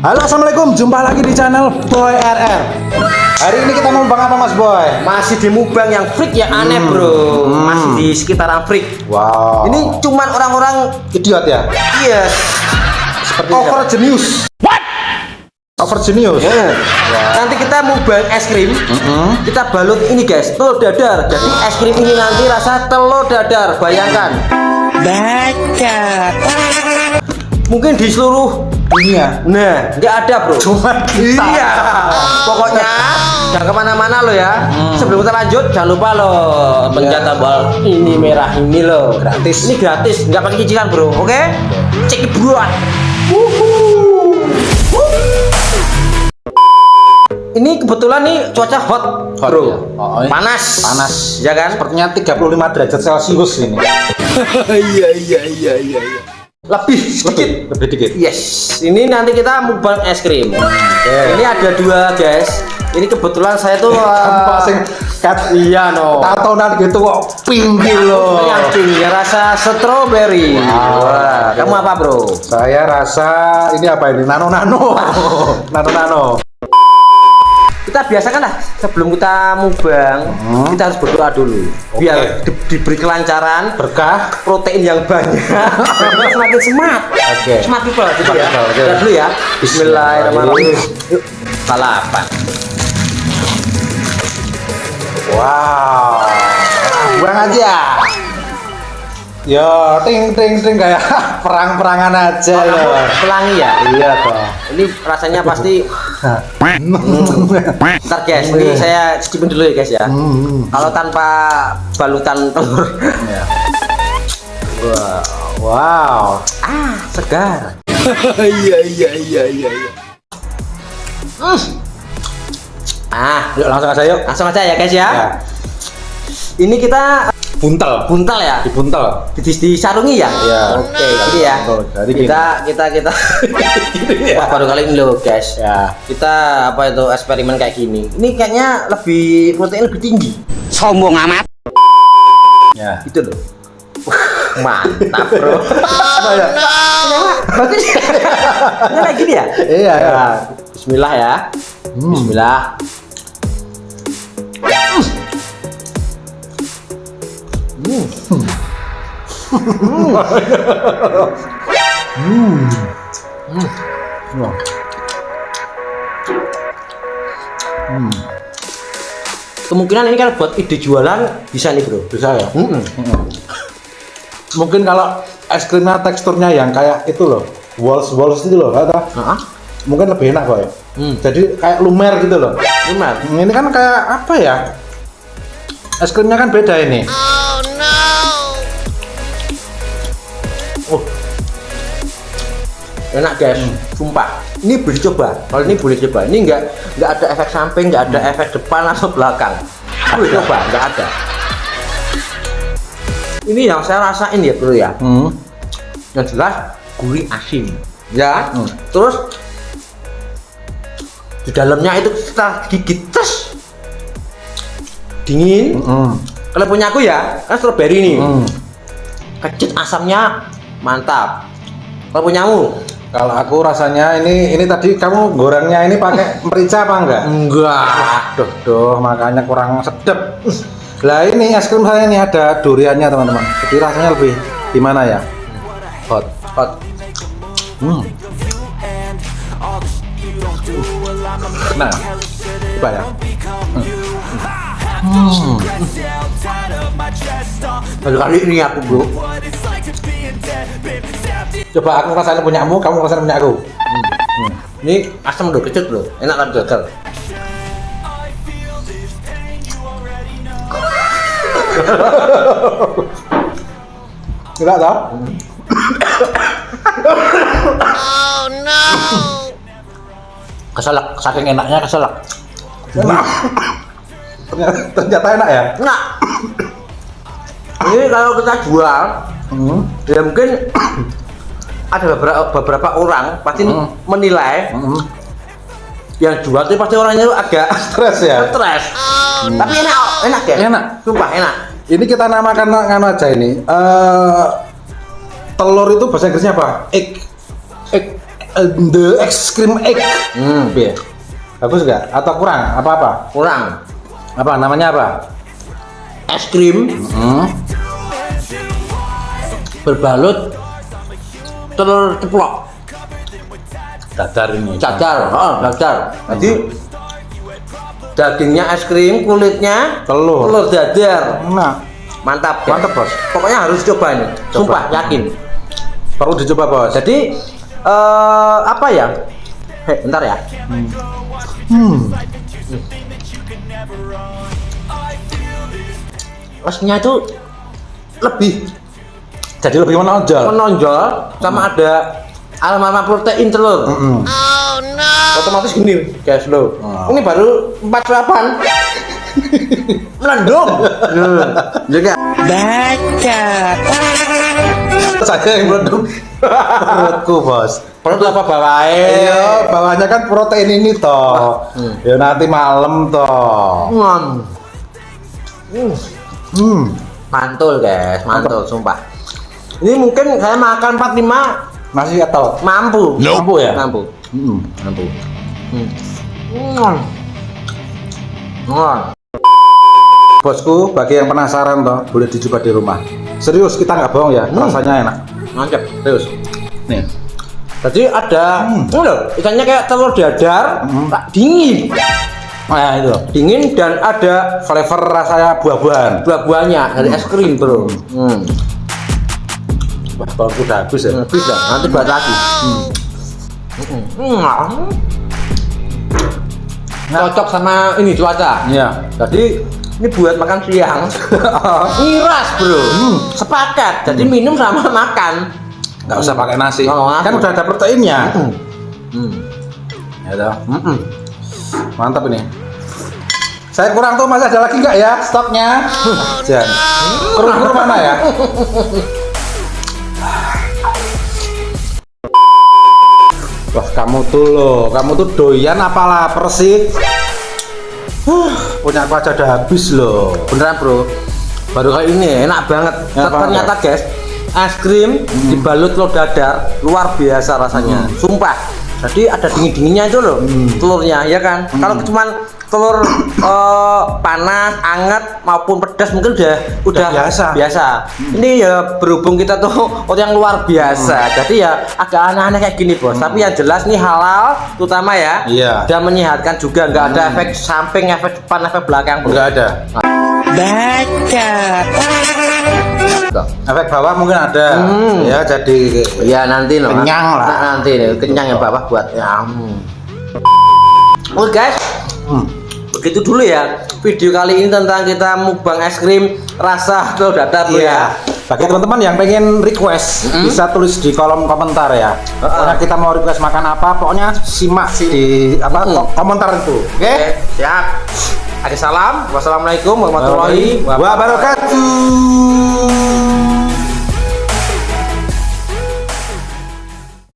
Halo assalamualaikum, jumpa lagi di channel Boy RR. Hari ini kita mau bang apa Mas Boy? Masih di mubang yang freak yang aneh bro Masih di sekitaran freak Wow. Ini cuman orang-orang idiot ya? Iya Seperti over genius. What? Over genius. Ya. Nanti kita mubang es krim Kita balut ini guys Telur dadar Jadi es krim ini nanti rasa telur dadar Bayangkan Baca. Mungkin di seluruh Dunia. Nah, nggak ada bro. Cuma kita. Iya. Pokoknya Jangan ke mana-mana lo ya. Sebelum kita lanjut Jangan lupa lo Pencet tombol Ini merah ini lo. Gratis. Ini gratis Nggak pakai cicilan bro. Oke? Cek bro Ini kebetulan nih cuaca hot, Hot, bro. ya? Oh, iya. Panas. Panas. Ya kan? Sepertinya 35 derajat Celcius ini. Lebih sedikit Lebih, lebih dikit. Yes, ini nanti kita mukbang es krim. Ini ada dua guys. Ini kebetulan saya tuh uh, sing kat iya no. tatonan gitu kok pinggir loh. Yang ya rasa strawberry. Wow. Wah, kamu apa bro? Saya rasa ini apa ini? Nano nano. nano nano. Kita biasakan lah sebelum kita mukbang Hmm. kita harus berdoa dulu Oke. biar di- diberi kelancaran Berkah. protein yang banyak semakin semangat Oke. smart people gitu ya. Kita dulu ya Bismillahirrahmanirrahim Bismillahirrahmanirrahim. yuk balapan Wow. Buang aja. Yo, ting ting ting kayak perang-perangan aja loh. pelangi ya Iya toh. ini rasanya pasti Ntar guys, ini saya cicipin dulu ya guys ya. Hmm. Kalau tanpa balutan telur, Ya. wah, Wow. ah segar. Iya iya iya iya. Ah, Yuk langsung aja yuk. langsung aja ya guys ya. Ya. Ini kita Buntel. buntal ya, Dibuntel. di, disarungi ya. Iya. Oke, gini ya. Buntel. Jadi gini. Kita kita kita. Wah, baru kali ini loh guys. Ya. Kita apa itu eksperimen kayak gini. Ini kayaknya lebih protein lebih tinggi. Sombong amat. Ya. Itu loh. Mantap bro. Oh, no. Bagus. Ini kayak gini ya? Iya, iya. Ya, Bismillah ya. Bismillah. Kemungkinan ini kan buat ide jualan bisa nih bro. Bisa ya? Mm-mm. Mungkin kalau es krimnya teksturnya yang kayak itu loh, walls walls itu loh, kata. Nah, Mungkin lebih enak kok ya. Hmm. Jadi kayak lumer gitu loh. gimana? Ini kan kayak apa ya? Es krimnya kan beda ini. Oh. Enak guys, sumpah. Ini boleh coba. Kalau ini boleh coba. Ini enggak enggak ada efek samping, enggak ada efek depan atau belakang. Boleh coba, enggak ada. Ini yang saya rasain ya bro ya. Hmm. Yang jelas gurih asin. Ya. Hmm. Terus di dalamnya itu setelah gigit tes dingin. Hmm. Kalau punya aku ya, kan strawberry nih. Hmm. Kecut asamnya mantap. Kalau punyamu? Kalau aku rasanya ini ini tadi kamu gorengnya ini pakai merica apa enggak? Enggak. Duh, duh, makanya kurang sedep. Lah ini es krim saya ini ada duriannya teman-teman. Jadi rasanya lebih gimana ya? Hot. Hot. Hmm. Nah, coba ya. Hmm. Baru kali ini aku bro. Coba aku rasain punyamu, kamu rasain punya aku. Hmm. Ini asam loh, kecut loh. Enak kan gagal. Enggak tahu? Keselak, saking enaknya keselak. Enak. ternyata, ternyata enak ya. Enak. Ini kalau kita jual, Hmm. ya mungkin ada beberapa beberapa orang pasti Hmm. menilai Hmm. yang jual itu pasti orangnya itu agak Stres ya. stres. Tapi enak, enak ya. Enak. Sumpah enak. Ini kita namakan nganu aja ini. Eh telur itu bahasa Inggrisnya apa? Egg. Egg. the ice cream egg. Hmm, piye? Bagus nggak? Atau kurang? Apa apa? Kurang. Apa namanya apa? Es krim Hmm. berbalut telur ceplok. Dadar ini. Dadar, oh, dadar. Jadi dagingnya es krim, kulitnya Telur. telur dadar. Nah, Mantap, guys. Mantap, Bos. Pokoknya harus coba ini. Coba. Sumpah, yakin. perlu dicoba bos. Jadi eh apa ya? Hei, bentar ya. Hmm. Rasanya itu lebih Jadi lebih menonjol. menonjol sama ada aroma protein telur. Hmm. Otomatis gini, guys lo. Oh. Ini baru empat suapan. Melendung. Juga. Baca. Saya yang melendung perutku bos. Perut apa bawae? Iya, bawahnya kan protein ini toh. Hmm. Ya nanti malam toh. Hmm. Hmm. Hmm. Mantul guys, mantul sumpah. Ini mungkin saya makan 45 Masih atau? mampu. Mampu ya? Mampu. Hmm. Mampu. Hmm. Hmm. Hmm. Bosku, bagi yang penasaran toh, boleh dicoba di rumah. Serius, kita nggak bohong ya, Hmm. rasanya enak. Mantap, terus. Nih, Jadi ada, Hmm. ini loh, ikannya kayak telur dadar, Hmm. tak dingin, nah itu dingin dan ada flavor rasanya buah-buahan. buah-buahnya dari es krim bro. Hmm. Wah, kalau udah habis ya. Hmm, Bisa, nanti buat lagi. Hmm. Hmm. Cocok sama ini cuaca. Iya. Jadi ini buat makan siang. Miras bro. Hmm. Sepakat. Jadi minum sama makan. Nggak usah pakai nasi. Oh, kan udah ada proteinnya. Hmm. Hmm. Ya toh. Hmm. Mantap ini. Saya kurang tuh masih ada lagi nggak ya stoknya? Jangan. Kru-kru mana ya? kamu tuh loh, kamu tuh doyan apa lapar sih? Huh, punya aku aja udah habis loh. Beneran bro. Baru kali ini enak banget. Enak Ternyata guys, es krim dibalut telur dadar luar biasa rasanya. Sumpah. Jadi ada dingin dinginnya itu loh telurnya ya kan. Kalau cuman telur eh, panas, anget maupun pedas mungkin udah udah biasa. biasa. Ini ya berhubung kita tuh orang yang luar biasa. Jadi ya agak aneh-aneh kayak gini bos. Tapi yang jelas nih halal, terutama ya. Iya. Dan menyehatkan juga, nggak ada efek samping, efek depan, efek belakang. bro. Nggak ada. Baca. Efek bawah mungkin ada. Hmm. Ya jadi Ya nanti loh. Kenyang lah. Nah, nanti nih, kenyang ya bapak buat. Ya. hmm. Oke guys, hmm, begitu dulu ya video kali ini tentang kita mukbang es krim rasa telur dadar Iya. ya. Bagi teman-teman yang pengen request Mm-mm. bisa tulis di kolom komentar ya. Uh-uh. Pokoknya kita mau request makan apa, pokoknya simak di apa Mm. ko- komentar itu. Oke? Oke, siap. Ada salam. Wassalamualaikum warahmatullahi wabarakatuh. wabarakatuh.